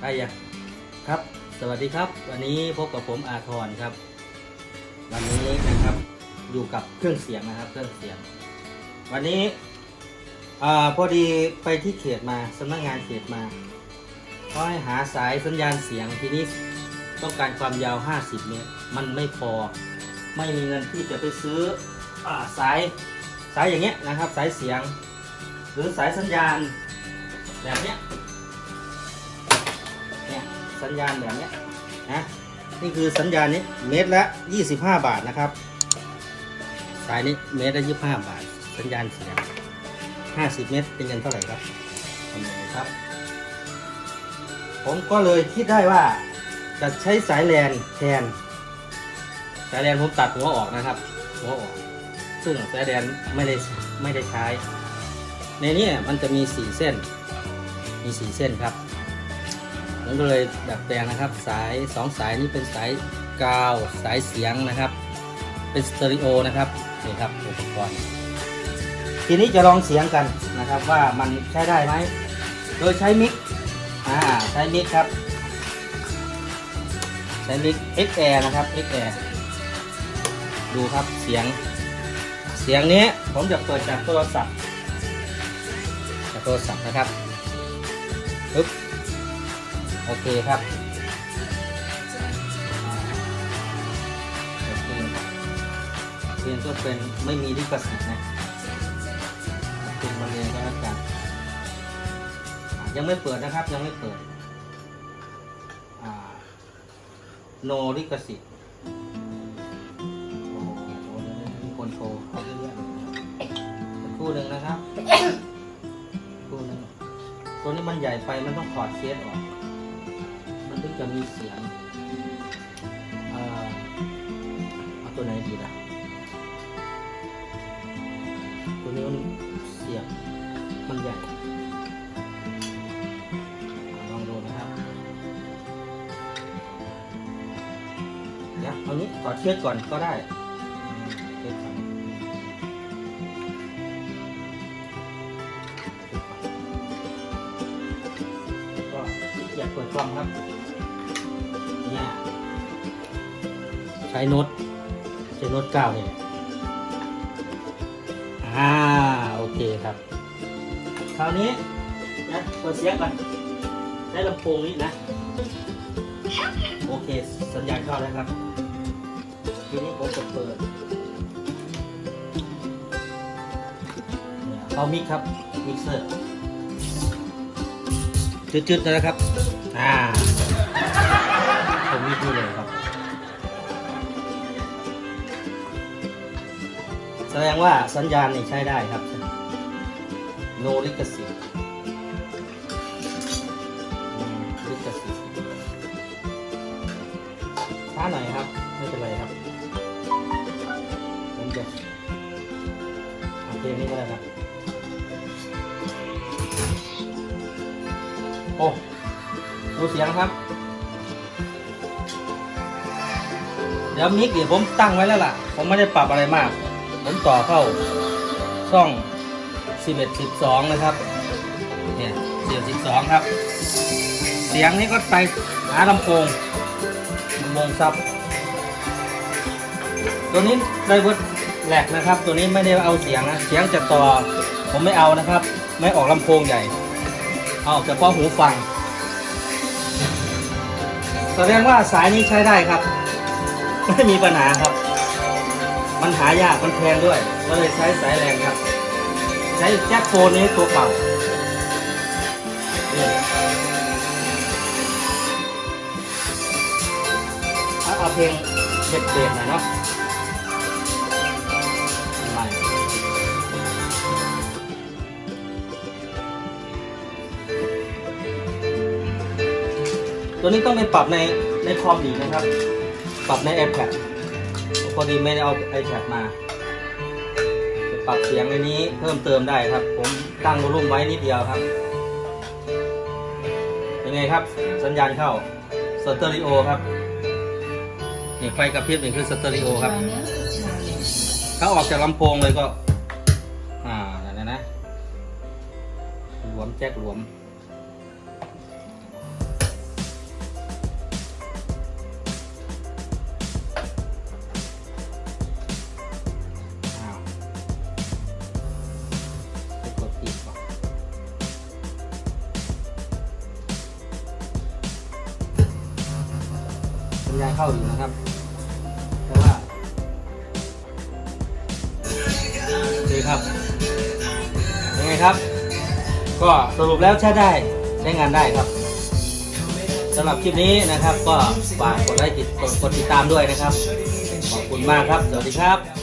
ได้ยังครับ สวัสดีครับ วันนี้พบกับผมอาทรครับ วันนี้นะครับอยู่กับเครื่องเสียงนะครับ เครื่องเสียง วันนี้อ่าพอดีไปที่เขตมาสำนักงานเขตมาก็ให้หาสายสัญญาณเสียงทีนี้ต้องการความยาว 50 เมตรมันไม่พอ ไม่มีเงินที่จะไปซื้ออาสายสายอย่างเงี้ยนะครับ สายเสียง หรือสายสัญญาณแบบเนี้ยเนี่ย สัญญาณแบบนี้นะนี่คือสัญญาณนี้เมตรละ 25 บาทนะครับ สายนี้เมตรละ 25 บาท สัญญาณเสียง50 เมตรเป็นเงินเท่าไหร่ครับคำนวณครับ ผมก็เลยคิดได้ว่าจะใช้สายแลนแทน สายแลนผมตัดหัวออกนะครับ หัวออก ซึ่งสายแลนไม่ได้ไม่ได้ใช้ ในนี้มันจะมี 4 เส้น มี 4 เส้นครับ ผมก็เลยดัดแปลงนะครับ สาย 2 สายนี้เป็นสายกาว สายเสียงนะครับ เป็นสเตอริโอนะครับนี่ครับอุปกรณ์ทีนี้จะลองเสียงกันนะครับว่ามันใช้ได้ไหมโดยใช้มิกอ่าใช้มิกครับ ใช้มิก X Air นะครับ X Air ดูครับเสียง เสียงนี้ผมจะเปิดจากโทรศัพท์จากโทรศัพท์นะครับปึ๊บ โอเคครับโอเคเพลงก็เป็นไม่มีลิขสิทธิ์นะเป็นมาเรียนก็แล้วกันยังไม่เปิดนะครับ ยังไม่เปิดโนลิขสิทธิ์โอ้โหมีคนโทรเขาเรื่อยๆคู่หนึ่งนะครับสักครู่หนึ่งตัวนี้มันใหญ่ไปมันต้องถอดเคสออก จะมีเสียงเอ่อเอาตัวไหนดีล่ะ ตัวนี้มันเสียบมันใหญ่ลองดูนะครับเดี๋ยวเอานี้ถอดเชือกก่อนก็ได้เชือกก่อนก็เกียบเปิดกล้องครับ ใช้โน้ตใช้โน้ตเก้าเนี่ยอ่าโอเคครับ คราวนี้นะเปิดเสียงก่อนใช้ลำโพงนี้นะ โอเค สัญญาณเข้าแล้วครับ ทีนี้ผมจะเปิดเนี่ยเอามิกครับ มิกเซอร์จืดๆนะครับ อ่า ผมมิกนี่เลยครับ ดงว่าสัญญาณนี่ใช้ได้ครับ โนลิขสิทธิ์ลิขสิทธิ์ช้าหน่อยครับ ไม่เป็นไรครับผมจะเอาเพลงนี้ก็ได้ครับ โอ้ ดูเสียงครับเดี๋ยวมิกเดี๋ยวผมตั้งไว้แล้วล่ะ ผมไม่ได้ปรับอะไรมาก ผมต่อเข้าช่อง 11 12 นะครับ เนี่ย11 12 ครับ เสียงนี้ก็ไปหาลำโพงลำโพงซับ ตัวนี้ไดเวิร์ดแหลกนะครับ ตัวนี้ไม่ได้เอาเสียงนะ เสียงจะต่อผมไม่เอานะครับ ไม่ออกลำโพงใหญ่ เอาเฉพาะหูฟัง แสดงว่าสายนี้ใช้ได้ครับ ไม่มีปัญหาครับ มันหายากมันแพงด้วย ก็เลยใช้สายแรงครับ ใช้แจ็คโฟนนี้ตัวเก่านี่เอาเอาเพลงเด็ดๆหน่อยเนาะตัวนี้ต้องไปปรับในในคอมดีกนะครับ ปรับใน iPad พอดีไม่ได้เอา iPad มาจะปรับเสียงในนี้เพิ่มเติมได้ครับ ผมตั้งวอลุ่มไว้นิดเดียวครับเป็นไงครับ สัญญาณเข้าสเตอริโอครับนี่ไฟกระพริบนี่คือสเตอริโอครับ ถ้าออกจากลำโพงเลยก็ อ่านั่นนะนะหลวมแจ็คหลวม ญาณเข้าอยู่นะครับแต่ว่าดีครับยังไงครับ ก็สรุปแล้วใช้ได้ใช้งานได้ครับสำหรับคลิปนี้นะครับ ก็ฝากกดไลค์กดติดตามด้วยนะครับ ขอบคุณมากครับ สวัสดีครับ